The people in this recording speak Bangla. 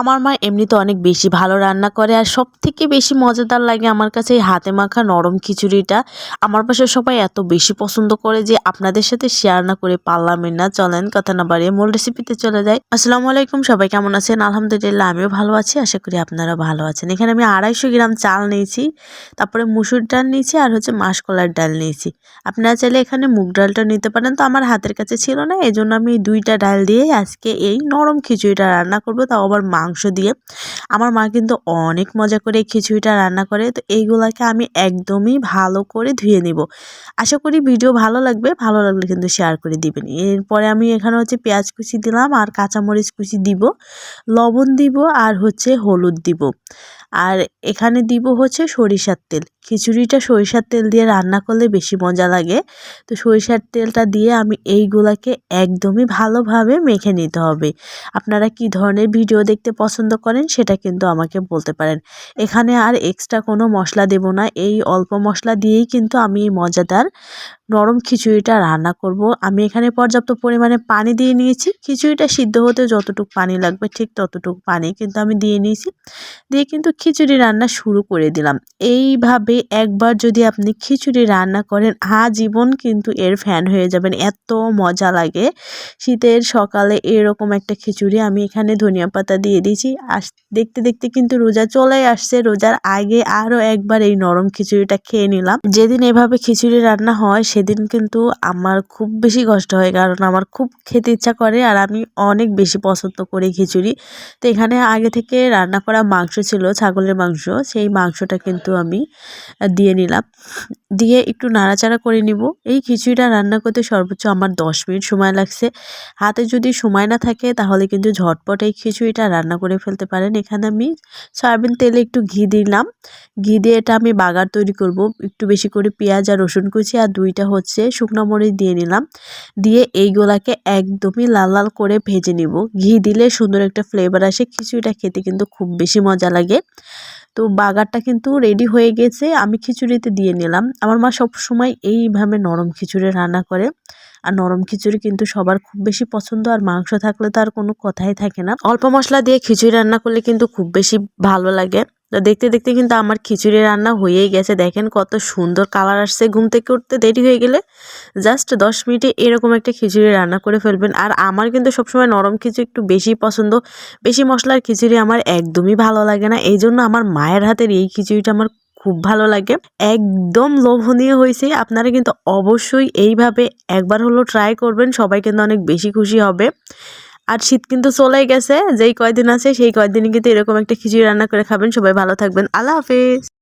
আমার মা এমনিতে অনেক বেশি ভালো রান্না করে আর সব থেকে বেশি মজাদার লাগে আমার কাছে এই হাতে মাখা নরম খিচুড়িটা। আমার পাশে সবাই এত বেশি পছন্দ করে যে আপনাদের সাথে শেয়ার না করে পারলামই না। চলেন কথা না বাড়িয়ে মূল রেসিপিতে চলে যাই। আসসালামু আলাইকুম, সবাই কেমন আছেন? আলহামদুলিল্লাহ, আমিও ভালো আছি। আশা করি আপনারা ভালো আছেন। এখানে আমি আড়াইশো গ্রাম চাল নিয়েছি, তারপরে মুসুর ডাল নিয়েছি আর হচ্ছে মাসকলার ডাল নিয়েছি। আপনারা চাইলে এখানে মুগ ডালটা নিতে পারেন। তো আমার হাতের কাছে ছিল না এই আমি দুইটা ডাল দিয়ে আজকে এই নরম খিচুড়িটা রান্না করব। তাও আবার মাংস দিয়ে। আমার মা কিন্তু অনেক মজা করে খিচুড়িটা রান্না করে, তো এইগুলাকে আমি একদমই ভালো করে ধুয়ে নিব। আশা করি ভিডিও ভালো লাগবে, ভালো লাগলে কিন্তু শেয়ার করে দিবেন। এরপরে আমি এখানে হচ্ছে পেঁয়াজ কুচি দিলাম আর কাঁচামরিচ কুচি দিব, লবণ দিব আর হচ্ছে হলুদ দিব। আর এখানে দিব হচ্ছে সরিষার তেল। খিচুড়িটা সরিষার তেল দিয়ে রান্না করলে বেশি মজা লাগে। তো সরিষার তেলটা দিয়ে আমি এইগুলাকে একদমই ভালোভাবে মেখে নিতে হবে। আপনারা কি ধরনের ভিডিও দেখতে পছন্দ করেন সেটা কিন্তু আমাকে বলতে পারেন। এখানে আর এক্সট্রা কোনো মশলা দেব না। এই অল্প মশলা দিয়েই কিন্তু আমি মজাদার নরম খিচুড়িটা রান্না করব। আমি এখানে পর্যাপ্ত পরিমাণে পানি দিয়ে নিয়েছি। খিচুড়িটা সিদ্ধ হতে যতটুকু পানি লাগবে, ঠিক ততটুকু পানি কিন্তু আমি দিয়ে নিয়েছি। দিয়ে কিন্তু খিচুড়ি রান্না শুরু করে দিলাম। এইভাবে একবার যদি আপনি খিচুড়ি রান্না করেন, আজীবন কিন্তু এর ফ্যান হয়ে যাবেন। এত মজা লাগে। শীতের সকালে এরকম একটা খিচুড়ি আমি এখানে ধনিয়া পাতা দিয়ে দিয়েছি। আর দেখতে দেখতে কিন্তু রোজা চলে আসছে। রোজার আগে আরও একবার এই নরম খিচুড়িটা খেয়ে নিলাম। যেদিন এভাবে খিচুড়ি রান্না হয় সেদিন কিন্তু আমার খুব বেশি কষ্ট হয়, কারণ আমার খুব খেতে ইচ্ছা করে আর আমি অনেক বেশি পছন্দ করি খিচুড়ি। তো এখানে আগে থেকে রান্না করা মাংস ছিল, ছাগলের মাংস, সেই মাংসটা কিন্তু আমি দিয়ে নিলাম। দিয়ে একটু নাড়াচাড়া করে নিব। এই খিচুড়িটা রান্না করতে সর্বোচ্চ আমার দশ মিনিট সময় লাগছে। হাতে যদি সময় না থাকে, তাহলে কিন্তু ঝটপট এই খিচুড়িটা রান্না করে ফেলতে পারেন। এখানে আমি সয়াবিন তেলে একটু ঘি দিলাম। ঘি দিয়ে এটা আমি বাগার তৈরি করব। একটু বেশি করে পেঁয়াজ আর রসুন কুচি আর দুইটা হচ্ছে, শুকনো মরিচ দিয়ে নিলাম। দিয়ে এইগুলাকে একদমই লাল লাল করে ভেজে নিব। ঘি দিলে সুন্দর একটা ফ্লেভার আসে, খিচুড়িটা খেতে কিন্তু খুব বেশি মজা লাগে। তো বাগারটা কিন্তু রেডি হয়ে গেছে, আমি খিচুড়িতে দিয়ে নিলাম। আমার মা সব সময় এইভাবে নরম খিচুড়ি রান্না করে। আর নরম খিচুড়ি কিন্তু সবার খুব বেশি পছন্দ, আর মাংস থাকলে তো আর কোনো কথাই থাকে না। অল্প মশলা দিয়ে খিচুড়ি রান্না করলে কিন্তু খুব বেশি ভালো লাগে। তো দেখতে দেখতে কিন্তু আমার খিচুড়ি রান্না হয়েই গেছে। দেখেন কত সুন্দর কালার আসছে ঘুম থেকে উঠতে দেরি হয়ে গেলে জাস্ট দশ মিনিটে এরকম একটা খিচুড়ি রান্না করে ফেলবেন। আর আমার কিন্তু সবসময় নরম খিচুড়ি একটু বেশি পছন্দ। বেশি মশলার খিচুড়ি আমার একদমই ভালো লাগে না। এই জন্য আমার মায়ের হাতের এই খিচুড়িটা আমার খুব ভালো লাগে। একদম লোভনীয় হয়েছে। আপনারা কিন্তু অবশ্যই এইভাবে একবার হলো ট্রাই করবেন। সবাই কিন্তু অনেক বেশি খুশি হবে। আর শীত কিন্তু চলে গেছে, যেই কয়দিন আছে সেই কয়দিনই কিন্তু এরকম একটা খিচুড়ি রান্না করে খাবেন। সবাই ভালো থাকবেন। আল্লাহ হাফিজ।